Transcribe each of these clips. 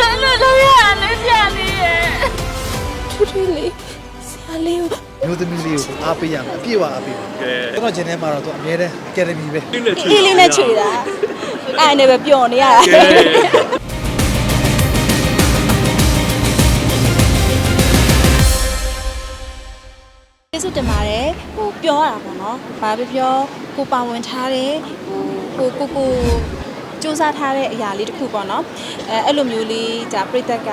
လည်းတော့တော့ရတယ်ဆရာလေးရဲ့ထွေးထွေးလေးဆရာလေးကိုမျိုးသမီးလေးကိုအားပေးရမှာအပြည့်အဝအားပေးပါကဲကျွန်တော်ဂျင်းထဲမှာတော့သူအမြဲတမ်းအကယ်ဒမီပဲဒီနဲ့ချွေအေးလေးနဲ့ချွေတာအဲ့နဲ့ပဲပျော်နေရတာကဲကျေးဇူးတင်ပါတယ်ဟိုပြောရတာပေါ့နော်ဘာပဲပြောကိုပါဝင်ထားတဲ့ဟိုကိုကိုကို စူးစမ်းထားတဲ့အရာလေးတစ်ခုပေါ့နော်အဲအဲ့လိုမျိုးလေးじゃပြိတက်က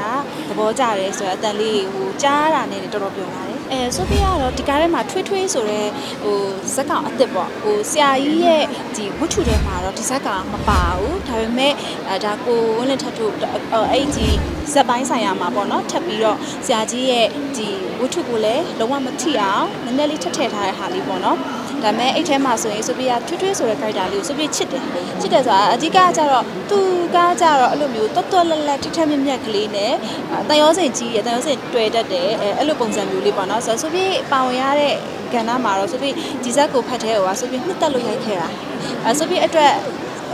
သဘောကျတယ်ဆိုတော့အတန်လေးဟိုကြားရတာနဲ့တော်တော်ပြောလာတယ်အဲဆိုဖီကတော့ဒီကားထဲမှာထွေးထွေးဆိုတော့ဟိုဇက်ကောင်အစ်စ်ပေါ့ဟိုဆရာကြီးရဲ့ဒီဝတ္ထုထဲမှာတော့ဒီဇက်ကောင်မပါဘူးဒါပေမဲ့အဲဒါကိုဝင်းလင်းထပ်ထုအဲ့ဒီဇက်ပိုင်းဆိုင်ရာမှာပေါ့နော်ထပ်ပြီးတော့ဆရာကြီးရဲ့ဒီဝတ္ထုကိုလည်းလုံးဝမထိအောင်နည်းနည်းလေးထပ်ထည့်ထားတဲ့ဟာလေးပေါ့နော် ဒါပေမဲ့အဲ့ထဲမှာဆိုရင်ဆိုဖီကထွေးထွေးဆိုတဲ့ character လေးကိုဆိုဖီချစ်တယ်ချစ်တယ်ဆိုတာအဓိကကျတော့သူကကျတော့အဲ့လိုမျိုးတွတ်တွတ်လက်လက်ထက်ထက်မြက်မြက်ကလေးနဲ့တန်ရောစင်ကြီးရတန်ရောစင်တွေ့တတ်တယ်အဲအဲ့လိုပုံစံမျိုးလေးပေါ့နော်ဆိုတော့ဆိုဖီပါဝင်ရတဲ့ကဏ္ဍမှာတော့ဆိုဖီဒီဇက်ကိုဖတ်တဲ့ဟိုကဆိုဖီနှစ်သက်လို့ရိုက်ခဲ့တာအဲဆိုဖီအတွက်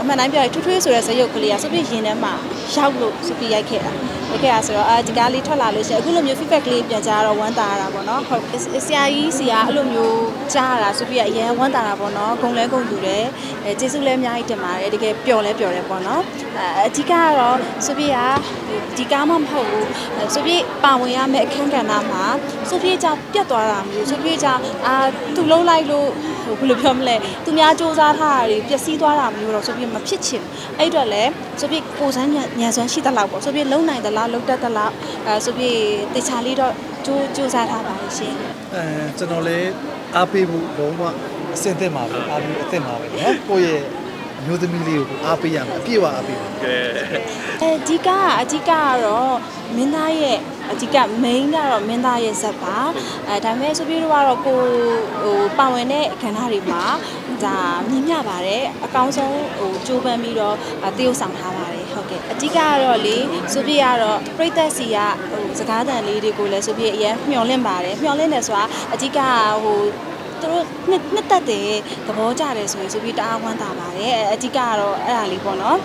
အမှန်တိုင်းပြောရင်ထွေးထွေးဆိုတဲ့ဇယုတ်ကလေးကဆိုဖီရင်ထဲမှာရောက်လို့ဆိုဖီရိုက်ခဲ့တာရိုက်ခဲ့တာဆိုတော့အဲဒီကားလေးထွက်လာလို့ရှိရင်အခုလိုမျိုး feedback လေးပြန်ကြားရတော့ဝမ်းသာရတာပေါ့နော်ဟုတ်ဆရာကြီးဆရာအဲ့လိုမျိုးကြားရတာဆိုဖီကအရင်ဝမ်းသာတာပေါ့နော်ဂုံလဲဂုံတူတယ်အဲကျေးဇူးလည်းအများကြီးတင်ပါတယ်တကယ်ပျော်လဲပျော်တယ်ပေါ့နော်အဲအဓိကကတော့ဆိုဖီကဒီကားမှမဟုတ်ဘူးဆိုဖီပါဝင်ရမယ့်အခန်းကဏ္ဍမှာဆိုဖီကြောင့်ပြတ်သွားတာမျိုးဆိုဖီကြောင့်အာသူလုံးလိုက်လို့ ဟိုဘယ်လိုပြောမလဲသူများစူးစမ်းထားတာတွေပျက်စီးသွားတာမျိုးတော့ဆိုဖီမဖြစ်ချင်ဘူးအဲ့အတွက်လည်းဆိုဖီကိုယ်စမ်းညံစွမ်းရှိသလောက်ပေါ့ဆိုဖီလုံနိုင်သလားလုံတတ်သလားအဲဆိုဖီတေချာလေးတော့ကြိုးကြိုးစားထားပါလိမ့်ရှင်အဲကျွန်တော်လည်းအားပေးဖို့လုံးဝအဆင်သင့်ပါပဲအားပြီးအသင့်ပါပဲနော်ကိုယ့်ရဲ့အမျိုးသမီးလေးကိုအားပေးရမှာအပြည့်အဝအားပေးပါကဲအဲဒီကအဓိကကတော့မင်းသားရဲ့ အဓိက main ကတော့မင်းသားရဲ့ဇက်ပါအဲဒါပေမဲ့ဆိုပြီးတော့ကတော့ကိုဟိုပါဝင်တဲ့ကဏ္ဍတွေမှာဒါမြင်မြပါတယ်အကောင်းဆုံးဟိုကြိုးပမ်းပြီးတော့တရုပ်ဆောင်ထားပါတယ်ဟုတ်ကဲ့အဓိကကတော့လေဆိုပြီးကတော့ပြိသက်စီကဟိုစကားသံလေးတွေကိုလည်းဆိုပြီးအရင်မျှော်လင့်ပါတယ်မျှော်လင့်တယ်ဆိုတာအဓိကဟိုသူတို့နှစ်နှစ်သက်တယ်သဘောကျတယ်ဆိုရင်ဆိုပြီးတအားဝမ်းသာပါတယ်အဓိကကတော့အဲ့ဒါလေးပေါ့နော်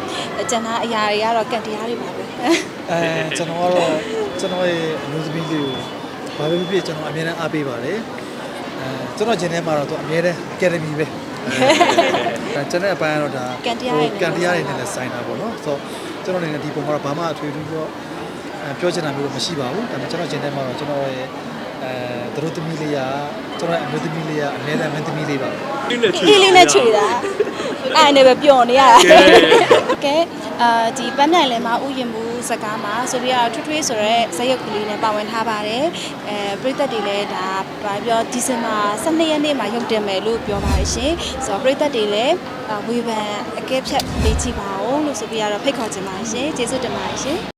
ကျန်တဲ့အရာတွေကတော့ကံတရားတွေပါပဲ အဲကျွန်တော်ကတော့ကျွန်တော်ရဲ့အမျိုးသမီးလေးကိုဘာပဲဖြစ်ဖြစ်ကျွန်တော်အမြဲတမ်းအားပေးပါတယ်အဲကျွန်တော်ဂျင်းထဲမှာတော့သူအမြဲတမ်းအကယ်ဒမီပဲအဲကျွန်တော်အပိုင်းကတော့ဒါကံတရားတွေနဲ့ကံတရားတွေနဲ့လည်းဆိုင်တာပေါ့နော်ဆိုတော့ကျွန်တော်အနေနဲ့ဒီပုံမှာတော့ဘာမှအထွေထူးတော့အဲပြောချင်တာမျိုးတော့မရှိပါဘူးဒါပေမဲ့ကျွန်တော်ဂျင်းထဲမှာတော့ကျွန်တော်ရဲ့အဲသူတို့သမီးလေးကကျွန်တော်ရဲ့အမျိုးသမီးလေးကအမြဲတမ်းမင်းသမီးလေးပါပဲဒီနဲ့ချွေအေးလေးနဲ့ချွေတာအဲ့နဲ့ပဲပျော်နေရတာကဲ အာဒီပန်းမြိုင်လယ်မှာဥယျာဉ်မှုစကားမှာဆိုပြီးတော့ထွေးထွေးဆိုရဲဇက်ရုပ်ကလေးနဲ့ပါဝင်ထားပါတယ်အဲပြည်သက်တွေလည်းဒါဘာပြောဒီဇင်ဘာ12ရက်နေ့မှာရုပ်တင်မယ်လို့ပြောပါတယ်ရှင်ဆိုတော့ပြည်သက်တွေလည်းဝေဖန်အကဲဖြတ်ပေးကြည့်ပါဦးလို့ဆိုပြီးတော့ဖိတ်ခေါ်ချင်ပါတယ်ရှင်ကျေးဇူးတင်ပါတယ်ရှင်